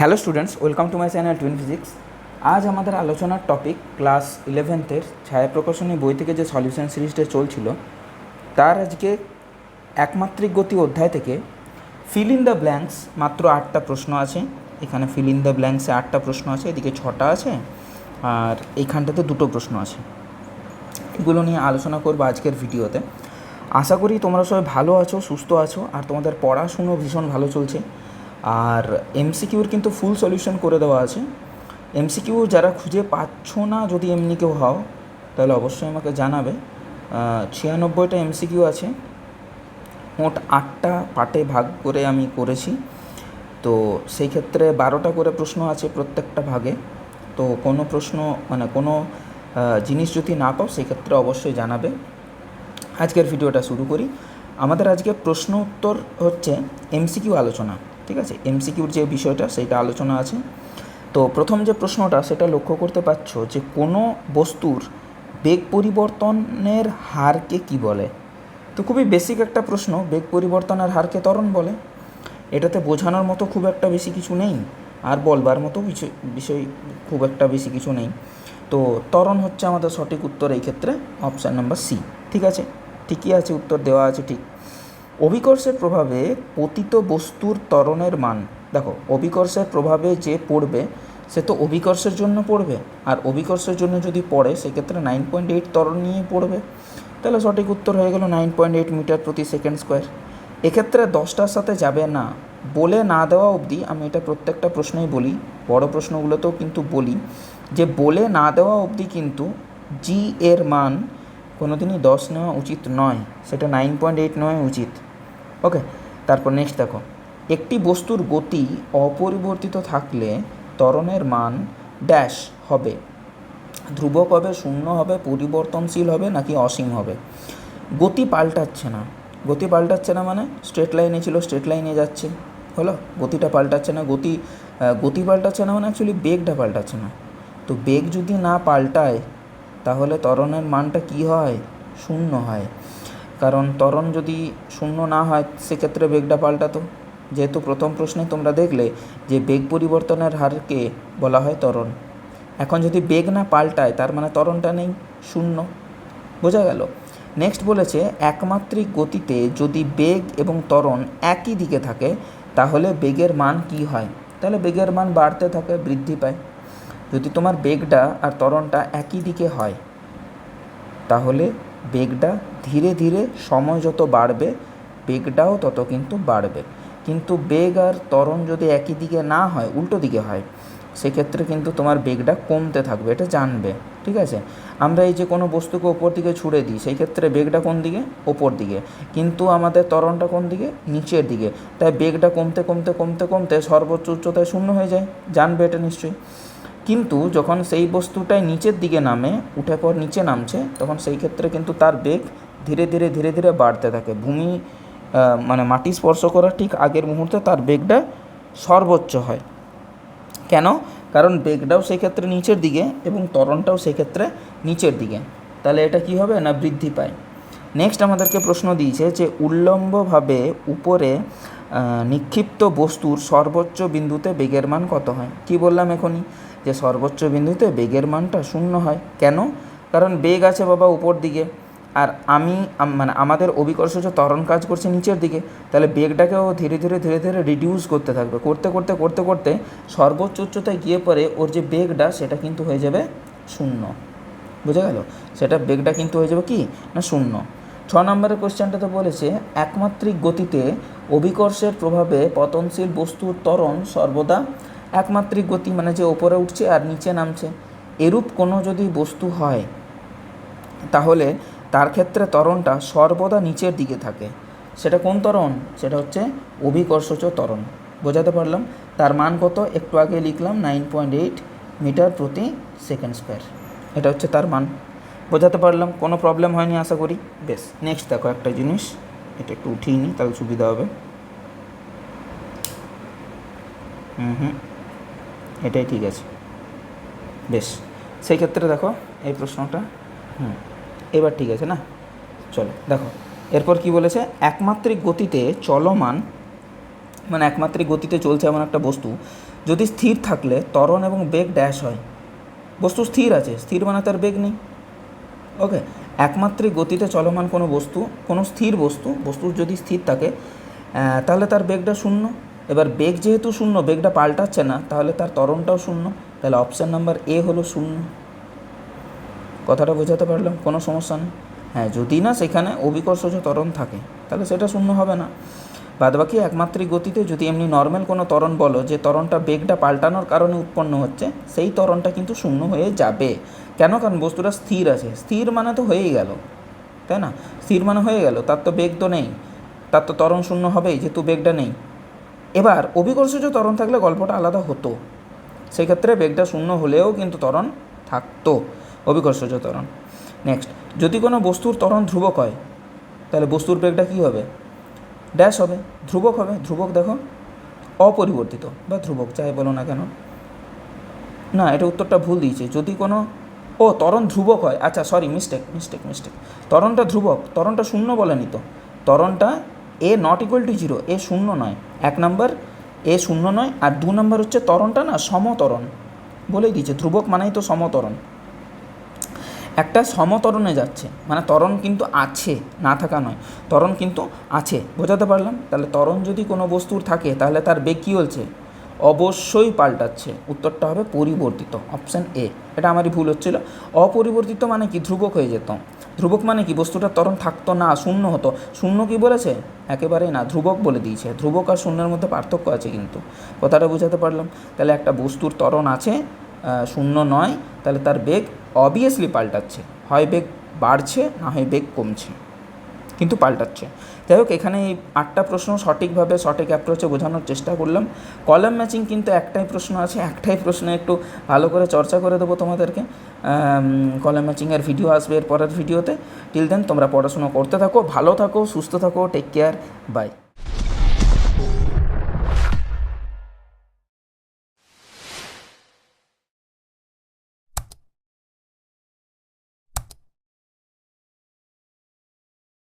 Hello students welcome to my channel twin physics আজ আমাদের আলোচনার টপিক ক্লাস ইলেভেন্থের ছায়া প্রকাশনী বই থেকে যে সলিউশন সিরিজটা চলছিল, তার আজকে একমাত্রিক গতি অধ্যায় থেকে ফিল ইন দ্য ব্ল্যাঙ্কস মাত্র আটটা প্রশ্ন আছে। এখানে ফিল ইন দ্য ব্ল্যাঙ্কসে আটটা প্রশ্ন আছে, এদিকে ছটা আছে, আর এইখানটাতে দুটো প্রশ্ন আছে। এগুলো নিয়ে আলোচনা করব আজকের ভিডিওতে। আশা করি তোমরা সবাই ভালো আছো, সুস্থ আছো, আর তোমাদের পড়াশুনো ভীষণ ভালো চলছে। আর এমসিকিউর কিন্তু ফুল সলিউশন করে দেওয়া আছে। এমসিকিউ যারা খুঁজে পাচ্ছ না যদি এমনি কেউ হও, তাহলে অবশ্যই আমাকে জানাবে। ছিয়ানব্বইটা এমসিকিউ আছে। মোট আটটা পার্টে ভাগ করে আমি করেছি। তো সেই ক্ষেত্রে বারোটা করে প্রশ্ন আছে প্রত্যেকটা ভাগে। তো কোনো প্রশ্ন মানে কোনো জিনিস যদি না পাও সেক্ষেত্রে অবশ্যই জানাবে। আজকের ভিডিওটা শুরু করি। আমাদের আজকে প্রশ্ন উত্তর হচ্ছে এমসিকিউ আলোচনা। ঠিক আছে? এমসিকিউর যে বিষয়টা সেটা আলোচনা আছে। তো প্রথম যে প্রশ্নটা, সেটা লক্ষ্য করতে পারছ যে কোনো বস্তুর বেগ পরিবর্তনের হারকে কি বলে? তো খুবই বেসিক একটা প্রশ্ন, বেগ পরিবর্তনের হারকে ত্বরণ বলে। এটাতে বোঝানোর মতো খুব একটা বেশি কিছু নেই, আর বলবার মতো বিষয় বিষয় খুব একটা বেশি কিছু নেই। তো ত্বরণ হচ্ছে আমাদের সঠিক উত্তর, এই ক্ষেত্রে অপশান নাম্বার সি ঠিক আছে? ঠিকই আছে, উত্তর দেওয়া আছে ঠিক। অভিকর্ষের প্রভাবে পতিত বস্তুর ত্বরণের মান। দেখো, অভিকর্ষের প্রভাবে যে পড়বে, সে তো অভিকর্ষের জন্য পড়বে। আর অভিকর্ষের জন্য যদি পড়ে, সেক্ষেত্রে নাইন পয়েন্ট এইট ত্বরণ নিয়ে পড়বে। তাহলে সঠিক উত্তর হয়ে গেল নাইন পয়েন্ট এইট মিটার প্রতি সেকেন্ড স্কোয়ার। এক্ষেত্রে দশটার সাথে যাবে না। বলে না দেওয়া অবধি আমি এটা প্রত্যেকটা প্রশ্নেই বলি, বড় প্রশ্নগুলোতেও কিন্তু বলি, যে বলে না দেওয়া অবধি কিন্তু জি এর মান কোনোদিনই দশ নেওয়া উচিত নয়। সেটা নাইন পয়েন্ট এইট নেওয়া উচিত। ওকে তারপর নেক্সট দেখো। একটি বস্তুর গতি অপরিবর্তিত থাকলে ত্বরণের মান ড্যাশ হবে। ধ্রুবক হবে, শূন্য হবে, পরিবর্তনশীল হবে নাকি অসীম হবে? গতি পাল্টাচ্ছে না। গতি পাল্টাচ্ছে না মানে স্ট্রেট লাইনে ছিল স্ট্রেট লাইনে যাচ্ছে। হলো? গতিটা পাল্টাচ্ছে না। গতি গতি পাল্টাচ্ছে না মানে অ্যাকচুয়ালি বেগটা পাল্টাচ্ছে না। তো বেগ যদি না পাল্টায়, তাহলে ত্বরণের মানটা কি হয়? শূন্য হয়। কারণ ত্বরণ যদি শূন্য না হয়, সেক্ষেত্রে বেগটা পাল্টাতো। যেহেতু প্রথম প্রশ্নে তোমরা দেখলে যে বেগ পরিবর্তনের হারকে বলা হয় ত্বরণ। এখন যদি বেগ না পাল্টায়, তার মানে ত্বরণটা নেই, শূন্য। বোঝা গেল? নেক্সট বলেছে, একমাত্রিক গতিতে যদি বেগ এবং ত্বরণ একই দিকে থাকে, তাহলে বেগের মান কি হয়? তাহলে বেগের মান বাড়তে থাকে, বৃদ্ধি পায়। যদি তোমার বেগটা আর ত্বরণটা একই দিকে হয়, তাহলে বেগটা ধীরে ধীরে সময় যত বাড়বে, বেগটাও তত কিন্তু বাড়বে। কিন্তু বেগ আর ত্বরণ যদি একই দিকে না হয়, উল্টো দিকে হয়, সেক্ষেত্রে কিন্তু তোমার বেগটা কমতে থাকবে, এটা জানবে, ঠিক আছে? আমরা এই যে কোনো বস্তুকে ওপর দিকে ছুড়ে দিই সেই ক্ষেত্রে বেগটা কোন দিকে? ওপর দিকে। কিন্তু আমাদের ত্বরণটা কোন দিকে? নিচের দিকে। তাই বেগটা কমতে কমতে কমতে কমতে সর্বোচ্চ উচ্চতায় শূন্য হয়ে যায়। জানবে এটা নিশ্চয়ই? কিন্তু যখন সেই বস্তুটাই নিচের দিকে নামে, উঠে পর নিচে নামছে, তখন সেই ক্ষেত্রে কিন্তু তার বেগ ধীরে ধীরে ধীরে ধীরে বাড়তে থাকে। ভূমি মানে মাটি স্পর্শ করার ঠিক আগের মুহূর্তে তার বেগটা সর্বোচ্চ হয়। কেন? কারণ বেগটাও সেক্ষেত্রে নিচের দিকে এবং ত্বরণটাও সেক্ষেত্রে নিচের দিকে। তাহলে এটা কি হবে না বৃদ্ধি পায়? নেক্সট আমাদেরকে প্রশ্ন দিয়েছে যে উল্লম্বভাবে উপরে নিক্ষিপ্ত বস্তুর সর্বোচ্চ বিন্দুতে বেগের মান কত হয়? কি বললাম এখনই? যে সর্বোচ্চ বিন্দুতে বেগের মানটা শূন্য হয়। কেন? কারণ বেগ আছে বাবা উপর দিকে। আর আমি মানে আমাদের অভিকর্ষজ ত্বরণ কাজ করছে নিচের দিকে, তাহলে বেগটাকেও ধীরে ধীরে ধীরে ধীরে রিডিউস করতে থাকবে। করতে করতে করতে করতে সর্বোচ্চ উচ্চতায় গিয়ে পরে ওর যে বেগটা, সেটা কিন্তু হয়ে যাবে শূন্য। বুঝে গেল? সেটা বেগটা কিন্তু হয়ে যাবে কি? না শূন্য। ছ নম্বরের কোয়েশ্চেনটা কোশ্চেনটাতে বলেছে, একমাত্রিক গতিতে অভিকর্ষের প্রভাবে পতনশীল বস্তুর ত্বরণ সর্বদা একমাত্রিক গতি মানে যে ওপরে উঠছে আর নিচে নামছে, এরূপ কোনো যদি বস্তু হয়, তাহলে তার ক্ষেত্রে ত্বরণটা সর্বদা নিচের দিকে থাকে। সেটা কোন ত্বরণ? সেটা হচ্ছে অভিকর্ষজ ত্বরণ। বোঝাতে পারলাম? তার মান কত? একটু আগে লিখলাম নাইন পয়েন্ট এইট মিটার প্রতি সেকেন্ড স্কোয়ার। এটা হচ্ছে তার মান। বোঝাতে পারলাম? কোনো প্রবলেম হয়নি আশা করি? বেশ নেক্সট দেখো একটা জিনিস। এটা একটু উঠিয়ে নিই, তাহলে সুবিধা হবে। হুম হুম। এটাই ঠিক আছে। বেশ, সেই ক্ষেত্রে দেখো এই প্রশ্নটা, হুম, এবার ঠিক আছে না? চলো, দেখো, এরপর কি বলেছে? একমাত্রিক গতিতে চলমান মানে একমাত্রিক গতিতে চলছে এমন একটা বস্তু, যদি স্থির থাকলে ত্বরণ এবং বেগ ড্যাশ হয়। বস্তু স্থির আছে, স্থির মানে তার বেগ নেই। ওকে একমাত্রিক গতিতে চলমান কোনো বস্তু, কোনো স্থির বস্তু বস্তু যদি স্থির থাকে তাহলে তার বেগটা শূন্য। এবার বেগ যেহেতু শূন্য, বেগটা পাল্টাচ্ছে না, তাহলে তার ত্বরণটাও শূন্য, তাহলে অপশান নাম্বার এ হলো শূন্য। কথাটা বোঝাতে পারলাম? কোনো সমস্যা নেই? হ্যাঁ যদি না সেখানে অভিকর্ষজ ত্বরণ থাকে, তাহলে সেটা শূন্য হবে না। বাদবাকি একমাত্রিক গতিতে যদি এমনি নর্মাল কোনো ত্বরণ বলো, যে ত্বরণটা বেগটা পাল্টানোর কারণে উৎপন্ন হচ্ছে, সেই ত্বরণটা কিন্তু শূন্য হয়ে যাবে। কেন? কারণ বস্তুটা স্থির আছে। স্থির মানে তো হয়েই গেল, তাই না? স্থির মানে হয়ে গেল, তার তো বেগ তো নেই। তার তো ত্বরণ শূন্য হবেই, যেহেতু বেগটা নেই। এবার অভিকর্ষজ ত্বরণ থাকলে গল্পটা আলাদা হতো। সেই ক্ষেত্রে বেগটা শূন্য হলেও কিন্তু ত্বরণ থাকতো, অভিকর্ষজ ত্বরণ। নেক্সট যদি কোনো বস্তুর ত্বরণ ধ্রুবক হয়, তাহলে বস্তুর বেগটা কী হবে? ড্যাশ হবে। ধ্রুবক হবে। ধ্রুবক দেখো, অপরিবর্তিত বা ধ্রুবক যাই বলো না কেন? না, এটা উত্তরটা ভুল দিয়েছে। যদি কোনো, ও, ত্বরণ ধ্রুবক হয়। আচ্ছা সরি মিস্টেক মিস্টেক মিস্টেক ত্বরণটা ধ্রুবক, ত্বরণটা শূন্য বলেনি তো ত্বরণটা a not equal to zero এ শূন্য নয়। এক নাম্বার এ শূন্য নয় আর দু নাম্বার হচ্ছে ত্বরণটা না, সমতরণ। বলেই দিয়েছে, ধ্রুবক মানেই তো সমতরণ। একটা সমতরণে যাচ্ছে মানে ত্বরণ কিন্তু আছে, না থাকা নয়, ত্বরণ কিন্তু আছে। বোঝাতে পারলাম? তাহলে ত্বরণ যদি কোনো বস্তুর থাকে, তাহলে তার বেগ কী হচ্ছে অবশ্যই পাল্টাচ্ছে। উত্তরটা হবে পরিবর্তিত অপশান এ এটা আমারই ভুল হচ্ছিল। অপরিবর্তিত মানে কি? ধ্রুবক হয়ে যেত। ধ্রুবক মানে কি? বস্তুটা তরণ থাকতো না, শূন্য হতো। শূন্য কি বলেছে? একেবারেই না, ধ্রুবক বলে দিয়েছে। ধ্রুবক আর শূন্যের মধ্যে পার্থক্য আছে কিন্তু। কথাটা বোঝাতে পারলাম? তাহলে একটা বস্তুর তরণ আছে শূন্য নয়, তাহলে তার বেগ অবভিয়াসলি পাল্টাচ্ছে। হয় বেগ বাড়ছে, না হয় বেগ কমছে। কিন্তু পাল্টাচ্ছে। যাই হোক এখানে এই আটটা প্রশ্ন সঠিকভাবে, সঠিক অ্যাপ্রোচে বোঝানোর চেষ্টা করলাম। কলাম ম্যাচিং কিন্তু একটাই প্রশ্ন আছে, একটাই প্রশ্নে একটু ভালো করে চর্চা করে দেবো তোমাদেরকে। কলাম ম্যাচিংয়ের ভিডিও আসবে এর পরের ভিডিওতে টিল দেন তোমরা পড়াশোনা করতে থাকো, ভালো থাকো, সুস্থ থাকো টেক কেয়ার বাই